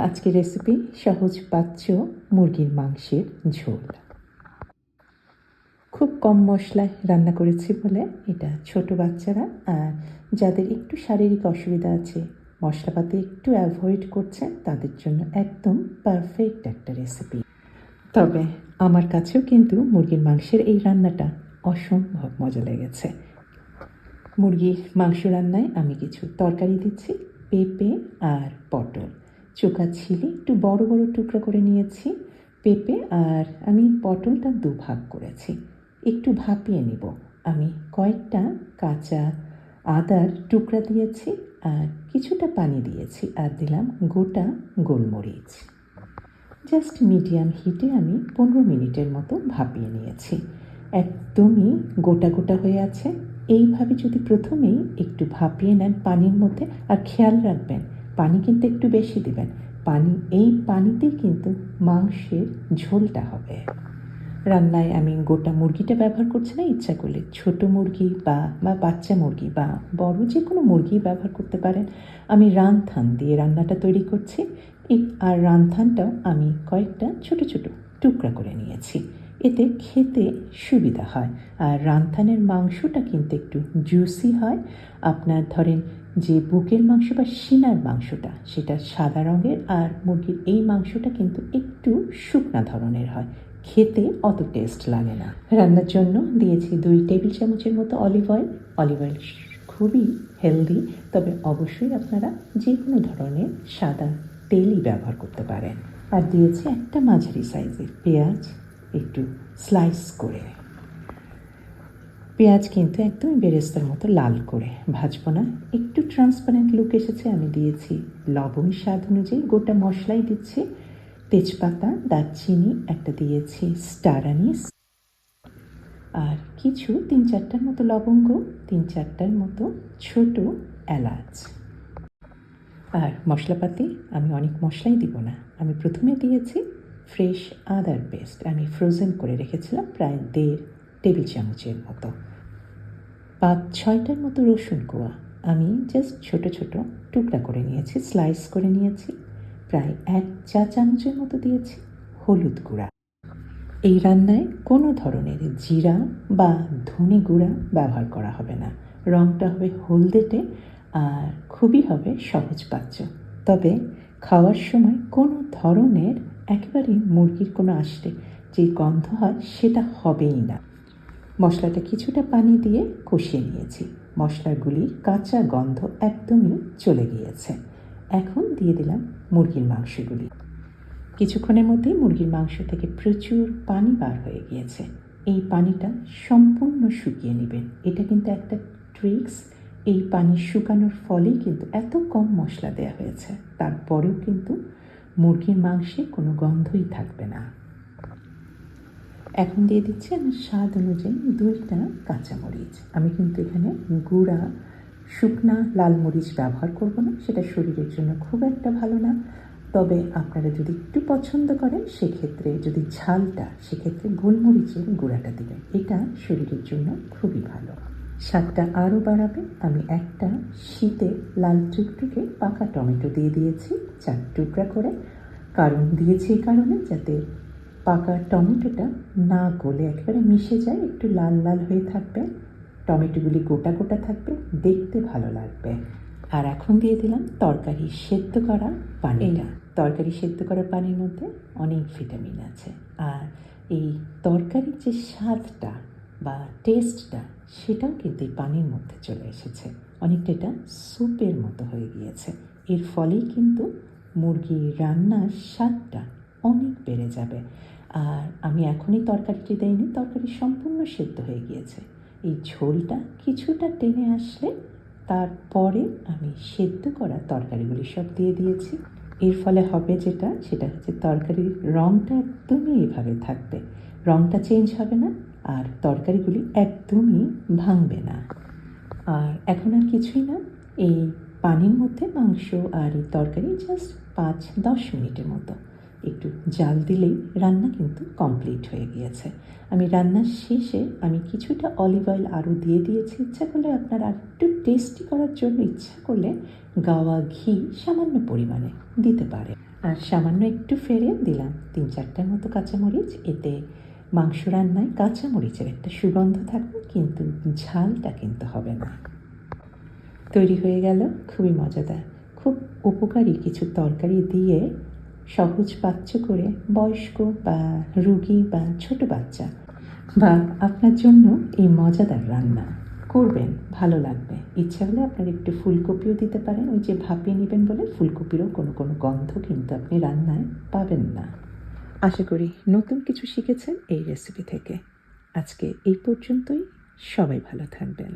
আজকের রেসিপি সহজ পাচ্য মুরগির মাংসের ঝোল। খুব কম মশলায় রান্না করেছি বলে এটা ছোট বাচ্চারা আর যাদের একটু শারীরিক অসুবিধা আছে, মশলাপাতি একটু অ্যাভয়েড করছেন তাদের জন্য একদম পারফেক্ট একটা রেসিপি তবে আমার কাছেও কিন্তু মুরগির মাংসের এই রান্নাটা অসম্ভব মজা লেগেছে। মুরগির মাংস রান্নায় আমি কিছু তরকারি দিচ্ছি, পেঁপে আর পটল। চোখা ছিলে একটু বড় বড় টুকরো করে নিয়েছি পেঁপে আর আমি পটলটা দুভাগ করেছি। একটু ভাপিয়ে নিব। আমি কয়েকটা কাঁচা আদার টুকরা দিয়েছি আর কিছুটা পানি দিয়েছি আর দিলাম গোটা গোলমরিচ। জাস্ট মিডিয়াম হিটে আমি পনেরো মিনিটের মতো ভাপিয়ে নিয়েছি। একদমই গোটা গোটা হয়ে আছে। এইভাবে যদি প্রথমেই একটু ভাপিয়ে নেন পানির মধ্যে, আর খেয়াল রাখবেন পানি কিন্তু একটু বেশি দিবেন। পানি, এই পানিতেই কিন্তু মাংসের ঝোলটা হবে। রান্নায় আমি গোটা মুরগিটা ব্যবহার করছি না, ইচ্ছা করলে ছোট মুরগি বা বা বাচ্চা মুরগি বা বড় যে কোনো মুরগি ব্যবহার করতে পারেন। আমি রানথান দিয়ে রান্নাটা তৈরি করছি। আর রানথানটাও আমি কয়েকটা ছোট ছোট টুকরা করে নিয়েছি। এতে খেতে সুবিধা হয়। আর রানথানের মাংসটা কিন্তু একটু জুসি হয়। আপনার ধরেন যে বুকের মাংস বা সিনার মাংসটা, সেটা সাদা রঙের আর মুরগির এই মাংসটা কিন্তু একটু শুকনা ধরনের হয়। খেতে অত টেস্ট লাগে না। রান্নার জন্য দিয়েছি দুই টেবিল চামচের মতো অলিভ অয়েল অলিভ অয়েল খুবই হেলদি তবে অবশ্যই আপনারা যে কোনো ধরনের সাদা তেলই ব্যবহার করতে পারেন। আর দিয়েছি একটা মাঝারি সাইজের পেঁয়াজ। একটু স্লাইস করে পেঁয়াজ কিন্তু একদমই বেরেস্তার মতো লাল করে ভাজবো না। একটু ট্রান্সপারেন্ট লুক এসেছে, আমি দিয়েছি লবণ স্বাদ অনুযায়ী। গোটা মশলাই দিচ্ছি, তেজপাতা, দারচিনি, একটা দিয়েছি স্টার আনিস আর কিছু তিন চারটার মতো লবঙ্গ, তিন চারটার মতো ছোট এলাচ। আর মশলাপাতি, আমি অনেক মশলাই দিব না। আমি প্রথমে দিয়েছি ফ্রেশ আদার পেস্ট আমি ফ্রোজেন করে রেখেছিলাম প্রায় দেড় টেবিল চামচের মতো। পাঁচ, ছয়টার মতো রসুন কোয়া আমি জাস্ট ছোট ছোট টুকরা করে নিয়েছি স্লাইস করে নিয়েছি, প্রায় এক চা চামচের মতো দিয়েছি, হলুদ গুঁড়া। এই রান্নায় কোনো ধরনের জিরা বা ধনে গুঁড়া ব্যবহার করা হবে না। রঙটা হবে হলদেটে আর খুবই হবে সহজ পাচ্য তবে খাওয়ার সময় কোনো ধরনের একেবারেই মুরগির কোনো আসলে যে গন্ধ হয় সেটা হবেই না। মশলাটা কিছুটা পানি দিয়ে কষিয়ে নিয়েছি। মশলাগুলির কাঁচা গন্ধ একদমই চলে গিয়েছে। এখন দিয়ে দিলাম মুরগির মাংসগুলি। কিছুক্ষণের মধ্যেই মুরগির মাংস থেকে প্রচুর পানি বার হয়ে গিয়েছে। এই পানিটা সম্পূর্ণ শুকিয়ে নেবেন। এটা কিন্তু একটা ট্রিক্স। এই পানি শুকানোর ফলেই কিন্তু এত কম মশলা দেওয়া হয়েছে। তারপরেও কিন্তু মুরগির মাংসে কোনো গন্ধই থাকবে না। এখন দিয়ে দিচ্ছি আমার স্বাদ অনুযায়ী দুইটা কাঁচামরিচ। আমি কিন্তু এখানে গুঁড়া, শুকনা লাল মরিচ ব্যবহার করব না, সেটা শরীরের জন্য খুব একটা ভালো না। তবে আপনারা যদি একটু পছন্দ করেন, সেক্ষেত্রে যদি ঝালটা, সেক্ষেত্রে গোলমরিচের গুঁড়াটা দেবেন। এটা শরীরের জন্য খুবই ভালো। স্বাদটা আরও বাড়াবে। আমি একটা শীতে লাল টুকটুকে পাকা টমেটো দিয়ে দিয়েছি চার টুকরা করে। কারণ দিয়েছি এই কারণে যাতে পাকা টমেটোটা না গলে একেবারে মিশে যায় একটু লাল লাল হয়ে থাকবে। টমেটোগুলি গোটা গোটা থাকবে দেখতে ভালো লাগবে। আর এখন দিয়ে দিলাম তরকারি সেদ্ধ করা পানিটা। তরকারি সেদ্ধ করা পানির মধ্যে অনেক ভিটামিন আছে। আর এই তরকারির যে স্বাদটা বা টেস্টটা সেটাও কিন্তু এই পানির মধ্যে চলে এসেছে। অনেকটা এটা স্যুপের মতো হয়ে গিয়েছে। এর ফলেই কিন্তু মুরগি রান্নার স্বাদটা অনেক বেড়ে যাবে। আর আমি এখনই তরকারিটি দেইনি, তরকারি সম্পূর্ণ সেদ্ধ হয়ে গিয়েছে। এই ঝোলটা কিছুটা টেনে আসলে তারপরে আমি সেদ্ধ করা তরকারিগুলি সব দিয়ে দিয়েছি। এর ফলে হবে যেটা, সেটা হচ্ছে তরকারির রঙটা একদমই এভাবে থাকবে। রঙটা চেঞ্জ হবে না আর তরকারিগুলি একদমই ভাঙবে না। আর এখন আর কিছুই না, এই পানির মধ্যে মাংস আর এই তরকারি জাস্ট পাঁচ দশ মিনিটের মতো। একটু জাল দিলেই রান্না কিন্তু কমপ্লিট হয়ে গিয়েছে। আমি রান্নার শেষে আমি কিছুটা অলিভ অয়েল আরও দিয়ে দিয়েছি। ইচ্ছা করলে আপনারা একটু টেস্টি করার জন্য ইচ্ছা করলে গাওয়া ঘি সামান্য পরিমাণে দিতে পারে। আর সামান্য একটু ফেরে দিলাম তিন চারটার মতো কাঁচামরিচ। এতে মাংস রান্নায় কাঁচামরিচের একটা সুগন্ধ থাকবে, কিন্তু ঝালটা কিন্তু হবে না। তৈরি হয়ে গেল, খুবই মজাদার। খুব উপকারী কিছু তরকারি দিয়ে সহজ পাচ্য করে বয়স্ক বা রুগী বা ছোট বাচ্চা বা আপনার জন্য এই মজাদার রান্না করবেন, ভালো লাগবে। ইচ্ছা হলে আপনার একটু ফুলকপিও দিতে পারেন, ওই যে ভাপিয়ে নেবেন বলে ফুলকপিরও কোনো কোনো গন্ধ কিন্তু আপনি রান্নায় পাবেন না। আশা করি নতুন কিছু শিখেছেন এই রেসিপি থেকে। আজকে এই পর্যন্তই। সবাই ভালো থাকবেন।